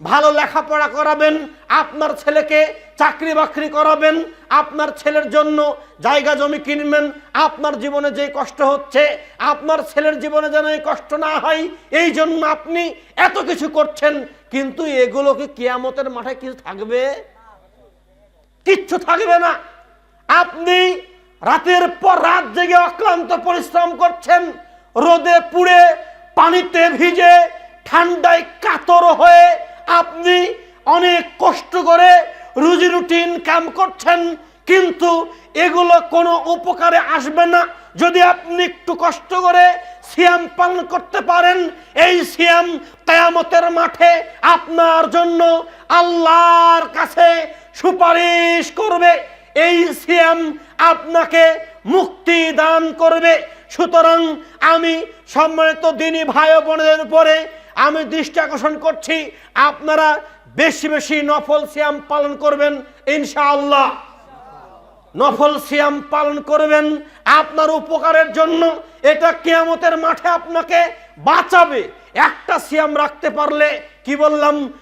ভালো লেখাপড়া করাবেন, আপনার ছেলেকে চাকরি বাকরি করাবেন, আপনার ছেলের জন্য জায়গা জমি কিনবেন, আপনার জীবনে যে কষ্ট হচ্ছে, আপনার ছেলের জীবনে যেন এই কষ্ট না হয়, এই জন্য আপনি এত কিছু করছেন, কিন্তু এগুলো কি কিয়ামতের মাঠে কিছু থাকবে? কিচ্ছু থাকবে না। আপনি রাতের পর রাত জেগে অক্লান্ত পরিশ্রম করছেন, রোদে পুড়ে পানিতে ভিজে ঠান্ডায় কাতর হয়ে আপনি অনেক কষ্ট করে রুজি রুটি ইনকাম করছেন, কিন্তু এগুলো কোনো উপকারে আসবে না। যদি আপনি একটু কষ্ট করে সিয়াম পালন করতে পারেন, এই সিয়াম কেয়ামতের মাঠে আপনার জন্য আল্লাহর কাছে সুপারিশ করবে। এই সিয়াম আপনাকে মুক্তি দান করবে। সুতরাং আমি সম্মানিত দিনী ভাই বোনদের উপরে আমি দৃষ্টি আকর্ষণ করছি আপনারা বেশি বেশি নফল শ্যাম পালন করবেন ইনশাআল্লাহ। নফল সিয়াম পালন করবেন আপনার উপকারের জন্য। এটা কেয়ামতের মাঠে আপনাকে বাঁচাবে। একটা সিয়াম রাখতে পারলে কি বললাম?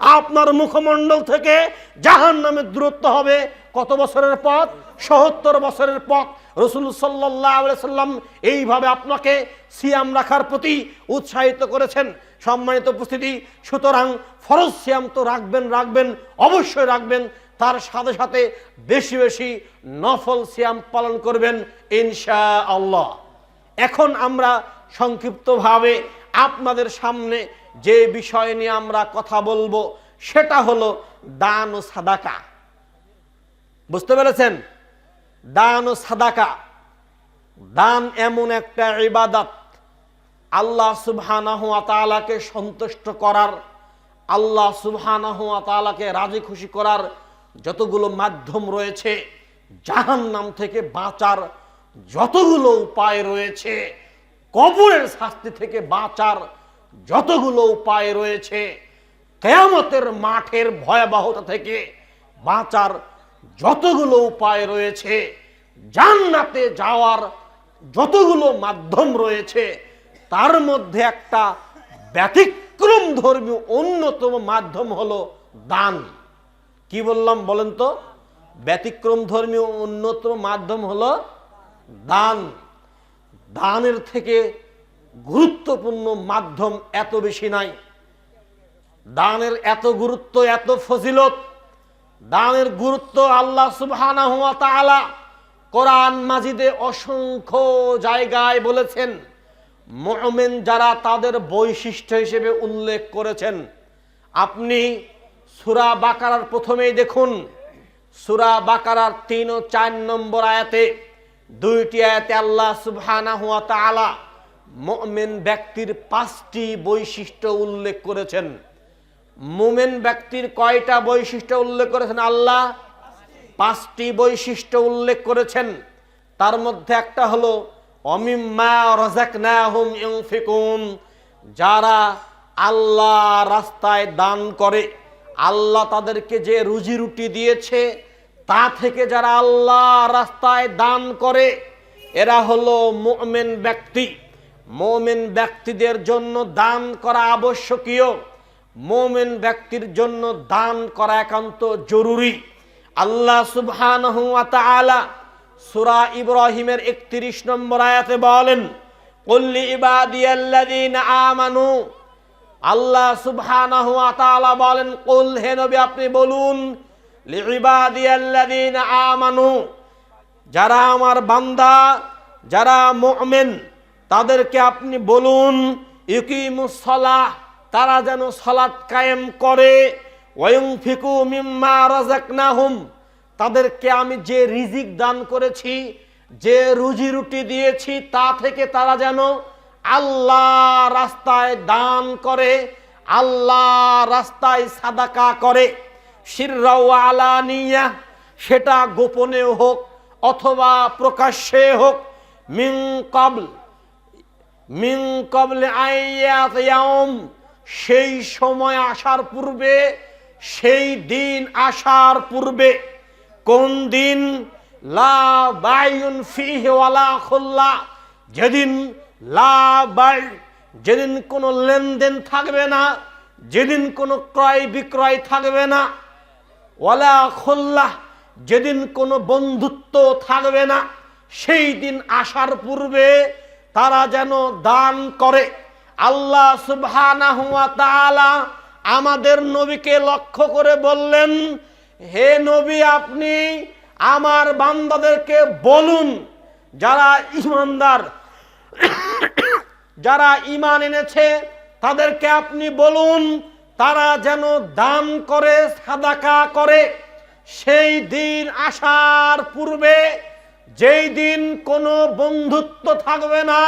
আপনার মুখমণ্ডল থেকে জাহান্নামের দূরত্ব হবে কত বছরের পথ? সহত্তর বছরের পথ। রসুল সাল্লাহ সাল্লাম এইভাবে আপনাকে সিয়াম রাখার প্রতি উৎসাহিত করেছেন। সম্মানিত উপস্থিতি, সুতরাং ফরজ সিয়াম তো রাখবেন রাখবেন, অবশ্যই রাখবেন। তার সাথে সাথে বেশি বেশি নফল সিয়াম পালন করবেন ইনশা আল্লাহ এখন আমরা সংক্ষিপ্তভাবে আপনাদের সামনে যে বিষয় নিয়ে আমরা কথা বলব, সেটা হলো দান ও সাদাকা। বুঝতে পেরেছেন? দান ও সাদাকা। দান এমন একটা ইবাদত আল্লাহ সুবহানাহু ওয়া তাআলাকে সন্তুষ্ট করার, আল্লাহ সুবহানাহু ওয়া তাআলাকে রাজি খুশি করার যতগুলো মাধ্যম রয়েছে, জাহান্নাম থেকে বাঁচার যতগুলো উপায় রয়েছে, কবরের শাস্তি থেকে বাঁচার যতগুলো উপায় রয়েছে, কেয়ামতের মাঠের ভয়াবহতা থেকে বাঁচার যতগুলো উপায় রয়েছে, জান্নাতে যাওয়ার যতগুলো মাধ্যম রয়েছে তার মধ্যে একটা ব্যতিক্রম ধর্মীয় অন্যতম মাধ্যম হলো দান। কি বললাম বলেন তো? ব্যতিক্রম ধর্মীয় অন্যতম মাধ্যম হলো দান। দানের থেকে গুরুত্বপূর্ণ মাধ্যম এত বেশি নাই। দানের এত গুরুত্ব, এত ফজিলত, দানের গুরুত্ব আল্লাহ সুবহানাহু ওয়া তাআলা কোরআন মাজিদে অসংখ্য জায়গায় বলেছেন। মুমিন যারা তাদের বৈশিষ্ট্য হিসেবে উল্লেখ করেছেন, আপনি সূরা বাকারার প্রথমেই দেখুন। সুরা বাকারার তিন ও চার নম্বর আয়াতে দুইটি আয়াতে আল্লাহ তাআলা মুমিন ব্যক্তির পাঁচটি বৈশিষ্ট্য উল্লেখ করেছেন। মোমেন ব্যক্তির কয়টা বৈশিষ্ট্য উল্লেখ করেছেন আল্লাহ? পাঁচটি বৈশিষ্ট্য উল্লেখ করেছেন। তার মধ্যে একটা হলো যারা আল্লাহ রাস্তায় দান করে, আল্লাহ তাদেরকে যে রুজি রুটি দিয়েছে, তা থেকে যারা আল্লাহ রাস্তায় দান করে, এরা হলো মুমিন ব্যক্তি। মোমেন ব্যক্তিদের জন্য দান করা আবশ্যকীয়। মোমেন ব্যক্তির জন্য দান করা একান্ত জরুরি। আল্লাহ সুবহানাহু ওয়া তাআলা সূরা ইব্রাহিমের 31 নম্বর আয়াতে বলেন কুল্লি ইবাদিয়াল্লাযীনা আমানু। আল্লাহ সুবহানাহু তাআলা বলেন, কুল হে নবী, আপনি বলুন লিইবাদিয়াল্লাযীনা আমানু। যারা আমার বান্দা, যারা মুমিন, তাদেরকে আপনি বলুন, ইকিমুস সালাহ। তারা যেন সালাত কায়েম করে, ওয়ং ফিকু মিম্মা রাজাকনাহুম তাদেরকে আমি যে রিজিক দান করেছি, যে রুজি রুটি দিয়েছি, তা থেকে তারা যেন আল্লাহ রাস্তায় দান করে, আল্লাহ রাস্তায় সাদাকা করে। আলানিয়া, সেটা গোপনে হোক অথবা প্রকাশ্যে হোক। মিং কবল মিং কবলে সেই সময় আসার পূর্বে, সেই দিন আসার পূর্বে। কোন দিন খুল্লা, যেদিন যেদিন কোনো লেনদেন থাকবে না, যেদিন কোনো ক্রয় বিক্রয় থাকবে না, ওয়ালা খোল্লাহ যেদিন কোনো বন্ধুত্ব থাকবে না, সেই দিন আসার পূর্বে তারা যেন দান করে। আল্লাহ সুবহানাহু ওয়া তাআলা আমাদের নবীকে লক্ষ্য করে বললেন হে নবী, আপনি আমার বান্দাদেরকে বলুন, যারা ইমানদার, যারা ইমান এনেছে, তাদেরকে আপনি বলুন, তারা যেন দান করে, সাদাকা করে। সেই দিন আসার পূর্বে, যেই দিন কোনো বন্ধুত্ব থাকবে না,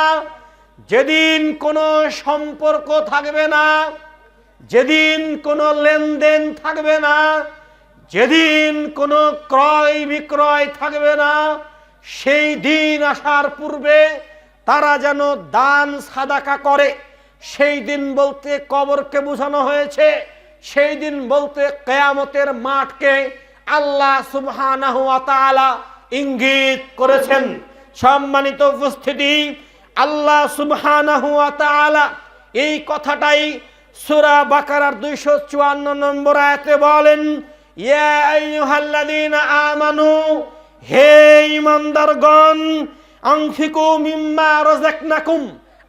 যেদিন কোনো সম্পর্ক থাকবে না, যেদিন কোনো লেনদেন থাকবে না যেদিন কোনো ক্রয় বিক্রয় থাকবে না, সেই দিন আসার পূর্বে তারা যেন দান সাদাকা করে। সেই দিন বলতে কবরকে বোঝানো হয়েছে। সেই দিন বলতে কেয়ামতের মাঠকে আল্লাহ সুবহানাহু তাআলা ইঙ্গিত করেছেন। সম্মানিত উপস্থিতি, আল্লাহ সুবহানাহু তাআলা এই কথাটাই সূরা বাকারার 254 নম্বর আয়াতে বলেন আমানু আনফিকু মিম্মা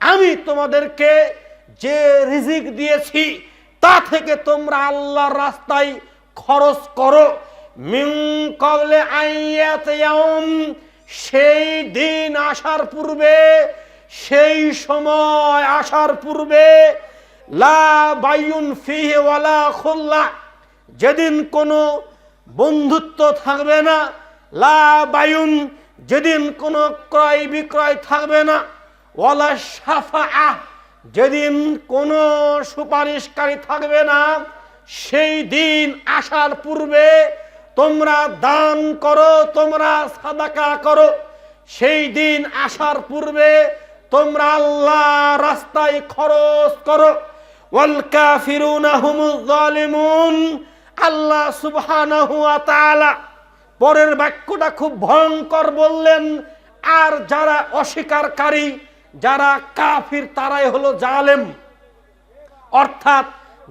আমি তোমাদেরকে যে রিজিক দিয়েছি, তা থেকে তোমরা আল্লাহর রাস্তায় খরচ করো। কবলে সেই দিন আসার পূর্বে, সেই সময় আসার পূর্বে, লা বাইউন ফিহি ওয়ালা খুল্লা যেদিন কোনো বন্ধুত্ব থাকবে না, লা বায়ুন, যেদিন কোনো ক্রয় বিক্রয় থাকবে না, ওয়ালা সাফা যেদিন কোনো সুপারিশকারী থাকবে না, সেই দিন আসার পূর্বে তোমরা দান করো, তোমরা সাদাকা করো। সেই দিন আসার পূর্বে তোমরা আল্লাহ রাস্তায় খরচ করো। ওয়াল কাফিরুনা হুমুজ জালিমুন আল্লাহ সুবহানাহু ওয়া তাআলা পরের বাক্যটা খুব ভয়ঙ্কর বললেন, আর যারা অস্বীকারী, যারা কাফির, তারাই হলো জালেম। অর্থাৎ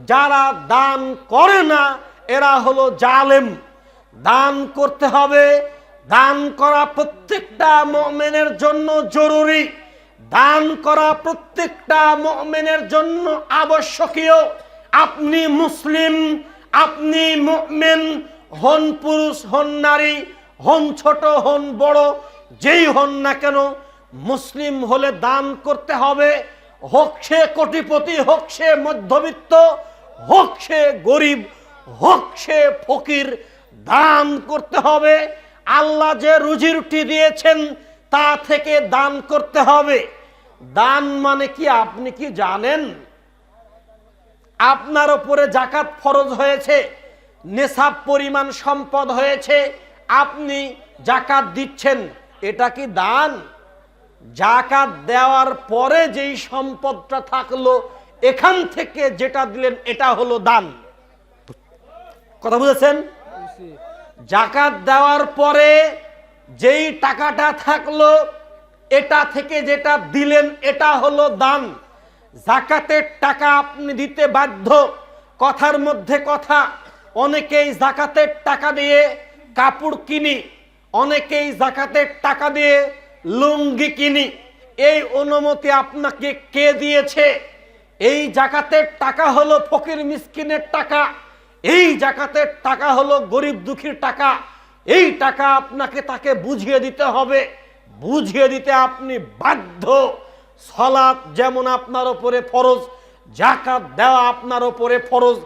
যারা দান করে না, এরা হলো জালেম। দান করতে হবে, দান করা প্রত্যেকটা মমেনের জন্য জরুরি। দান করা প্রত্যেকটা মমেনের জন্য আবশ্যকীয়। আপনি মুসলিম আপনি মুমিন, হন পুরুষ, হন নারী, হন ছোট, হন বড়, যেই হন না কেন, মুসলিম হলে দান করতে হবে। হোক সে কোটিপতি, হোক সে মধ্যবিত্ত, হোক সে গরিব, হোক সে ফকির, দান করতে হবে। আল্লাহ যে রুজি রুটি দিয়েছেন, তা থেকে দান করতে হবে। দান মানে কি আপনি কি জানেন? আপনার ওপরে জাকাত ফরজ হয়েছে, নেশাব পরিমাণ সম্পদ হয়েছে, আপনি জাকাত দিচ্ছেন, এটা কি দান? জাকাত দেওয়ার পরে যেই সম্পদটা থাকল, এখান থেকে যেটা দিলেন, এটা হলো দান। কথা বুঝেছেন? জাকাত দেওয়ার পরে যেই টাকাটা থাকল, এটা থেকে যেটা দিলেন, এটা হলো দান। জাকাতের টাকা আপনি দিতে বাধ্য। কথার মধ্যে কথা। অনেকেই জাকাতের টাকা দিয়ে কাপড় কিনি। অনেকেই জাকাতের টাকা দিয়ে লুঙ্গি কিনি। এই অনুমতি আপনাকে কে দিয়েছে? এই জাকাতের টাকা হলো ফকির মিসকিনের টাকা। এই জাকাতের টাকা হলো গরিব দুঃখীর টাকা। এই টাকা আপনাকে তাকে বুঝিয়ে দিতে হবে। বুঝিয়ে দিতে আপনি বাধ্য। সলাৎ যেমন আপনার ওপরে ফরজ জাকাত দেওয়া আপনার ওপরে ফরজ।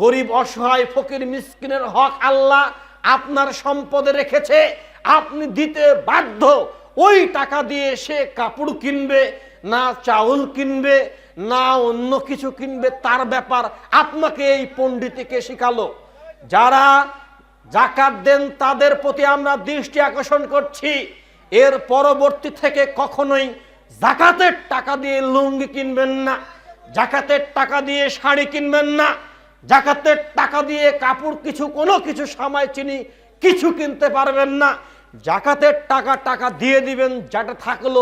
গরিব, অসহায়, ফকির, মিসকিনের হক আল্লাহ আপনার সম্পদে রেখেছে। আপনি দিতে বাধ্য। ওই টাকা দিয়ে সে কাপড় কিনবে, না চাউল কিনবে, না অন্য কিছু কিনবে, তার ব্যাপার আপনাকে এই পণ্ডিতিকে শিখালো। যারা জাকাত দেন, তাদের প্রতি আমরা দৃষ্টি আকর্ষণ করছি। এর পরবর্তী থেকে কখনোই জাকাতের টাকা দিয়ে লুঙ্গি কিনবেন না, জাকাতের টাকা দিয়ে শাড়ি কিনবেন না, জাকাতের টাকা দিয়ে কাপড় কিছু, কোনো কিছু সময় চিনি, কিছু কিনতে পারবেন না। জাকাতের টাকা টাকা দিয়ে দিবেন, যেটা থাকল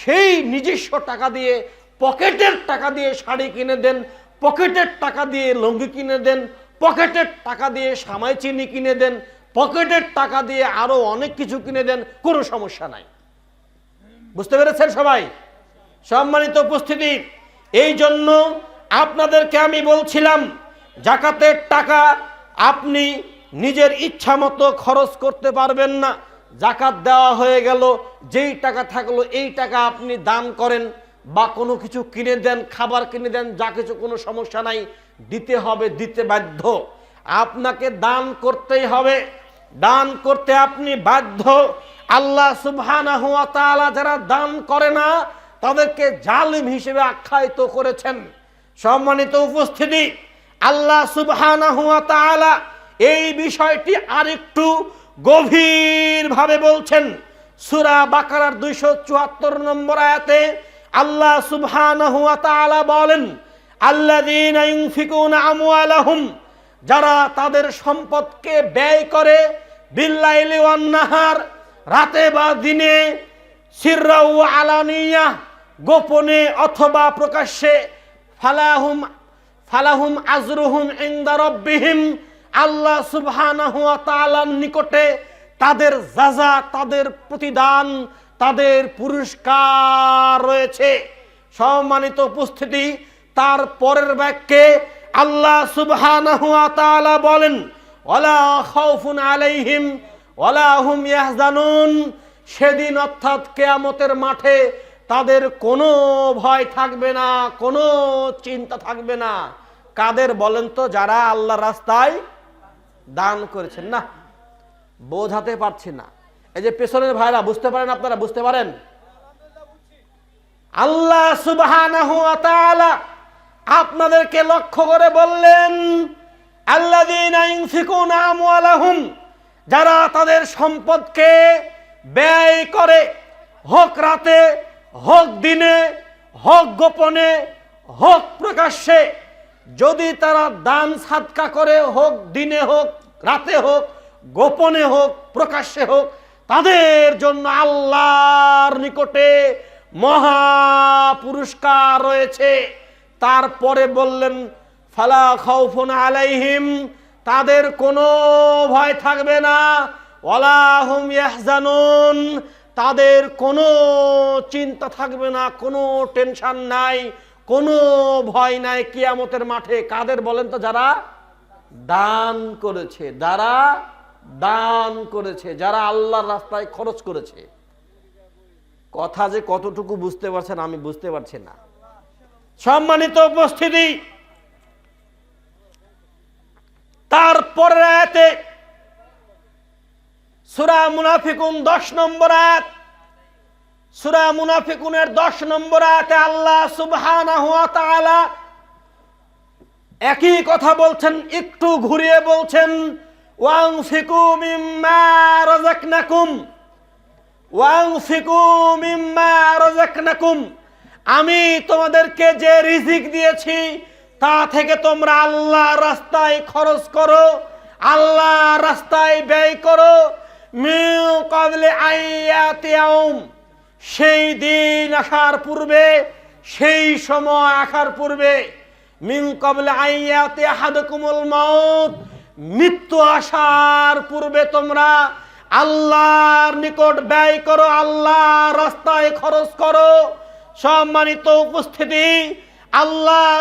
সেই নিজস্ব টাকা দিয়ে, পকেটের টাকা দিয়ে শাড়ি কিনে দেন, পকেটের টাকা দিয়ে লুঙ্গি কিনে দেন, পকেটের টাকা দিয়ে সামাই চিনি কিনে দেন, পকেটের টাকা দিয়ে আরও অনেক কিছু কিনে দেন, কোনো সমস্যা নাই। বুঝতে পেরেছেন সবাই? সম্মানিত উপস্থিতি, এই জন্য আপনাদেরকে আমি বলছিলাম, জাকাতের টাকা আপনি নিজের ইচ্ছা মতো খরচ করতে পারবেন না। জাকাত দেওয়া হয়ে গেল, যেই টাকা থাকল এই টাকা আপনি দান করেন বা কোনো কিছু কিনে দেন, খাবার কিনে দেন, যা কিছু কোনো সমস্যা নাই, দিতে হবে, দিতে বাধ্য। আপনাকে দান করতেই হবে। দান করতে আপনি বাধ্য। আল্লাহ সুবহানাহু ওয়া তাআলা যারা দান করে না, তাদেরকে জালিম হিসেবে আখ্যায়িত করেছেন। সম্মানিত উপস্থিতি, আল্লাহ সুবহানাহু ওয়া তাআলা এই বিষয়টি আরেকটু গভীরভাবে বলছেন। সূরা বাকারার দুইশো চুয়াত্তর নম্বর আয়াতে আল্লাহ তাআলা বলেন আমওয়ালাহুম যারা তাদের সম্পদকে ব্যয় করে, বিল্লাইলি রাতে বা দিনে, সিররাউ আলানিয়া, গোপনে অথবা প্রকাশ্যে, ফালাহুম ফালাহুম আজরুহুম ইনদা আল্লাহ তাআলার নিকটে তাদের যাজা তাদের প্রতিদান, তাদের পুরস্কার রয়েছে। সম্মানিত উপস্থিতি, তার পরের বাক্যে আল্লাহ সুবহানাহু ওয়া তাআলা বলেন, ওয়ালা খাউফুন আলাইহিম, ওয়ালা হুম ইয়াহজানুন। সেদিন অর্থাৎ কেয়ামতের মাঠে তাদের কোনো ভয় থাকবে না, কোনো চিন্তা থাকবে না। কাদের বলেন তো, যারা আল্লাহ রাস্তায় দান করেছেন? না, বোঝাতে পারছি না। এই যে পেছনের ভাইরা, বুঝতে পারেন আপনারা, বুঝতে পারেন? আল্লাহ সুবহানাহু ওয়া তাআলা আপনাদেরকে লক্ষ্য করে বললেন আমওয়ালাহুম যারা তাদের সম্পদকে ব্যয় করে হোক রাতে, হোক দিনে, হোক গোপনে, হোক প্রকাশ্যে, যদি তারা দান সাদকা করে, হোক দিনে হোক, রাতে হোক, গোপনে হোক, প্রকাশ্যে হোক, তাদের জন্য আল্লাহর নিকটে মহা পুরস্কার রয়েছে। তারপরে বললেন, ফালা খাউফুন আলাইহিম, তাদের কোনো ভয় থাকবে না। ওয়ালাহুম ইয়াহজানুন, তাদের কোনো চিন্তা থাকবে না, কোনো টেনশন নাই, কোনো ভয় নাই কিয়ামতের মাঠে। কাদের বলেন তো যারা? দান করেছে। যারা দান করেছে, যারা আল্লাহর রাস্তায় খরচ করেছে। কথা যে কতটুকু বুঝতে পারছেন আমি বুঝতে পারছি না। সম্মানিত উপস্থিতি, তারপরের আয়াতে সুরা মুনাফিকুন দশ নম্বর আয়াত, সুরা মুনাফিকুনের দশ নম্বর আয়াতে আল্লাহ ওয়া তাআলা একই কথা বলছেন, একটু ঘুরিয়ে বলছেন ওয়াংফিকু মিম্মা রাযাকনাকুম ওয়াংফিকু মিম্মা রাযাকনাকুম। আমি তোমাদেরকে যে রিজিক দিয়েছি, তা থেকে তোমরা আল্লাহ রাস্তায় খরচ করো আল্লাহ রাস্তায় ব্যয় করো। সেই দিন আসার পূর্বে, সেই সময় আসার পূর্বে মৃত্যু আসার পূর্বে তোমরা আল্লাহর নিকট ব্যয় করো আল্লাহ রাস্তায় খরচ করো। সম্মানিত উপস্থিতি, আল্লাহ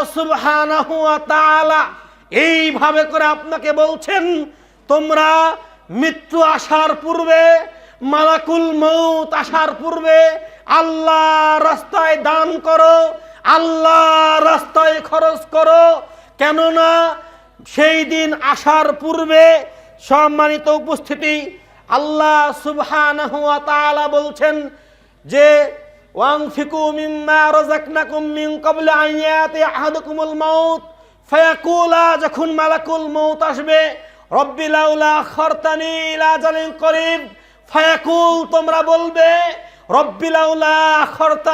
তাআলা এইভাবে করে আপনাকে বলছেন, তোমরা মৃত্যু আসার পূর্বে, মালাকুল মৌত আসার পূর্বে আল্লাহ রাস্তায় দান করো আল্লাহ রাস্তায় খরচ করো। কেননা সেই দিন আসার পূর্বে সম্মানিত উপস্থিতি, আল্লাহ তাআলা বলছেন যে ওয়াংফিকু مما رزقناكم من قبل ان ياتي احدكم الموت فيقول যখন মালাকুল মৌত আসবে, রব্বি লাউলা খরতানি ইলা আজালিন করিব, ফায়াকুল, তোমরা বলবে, রব্বি লাউলা খরতা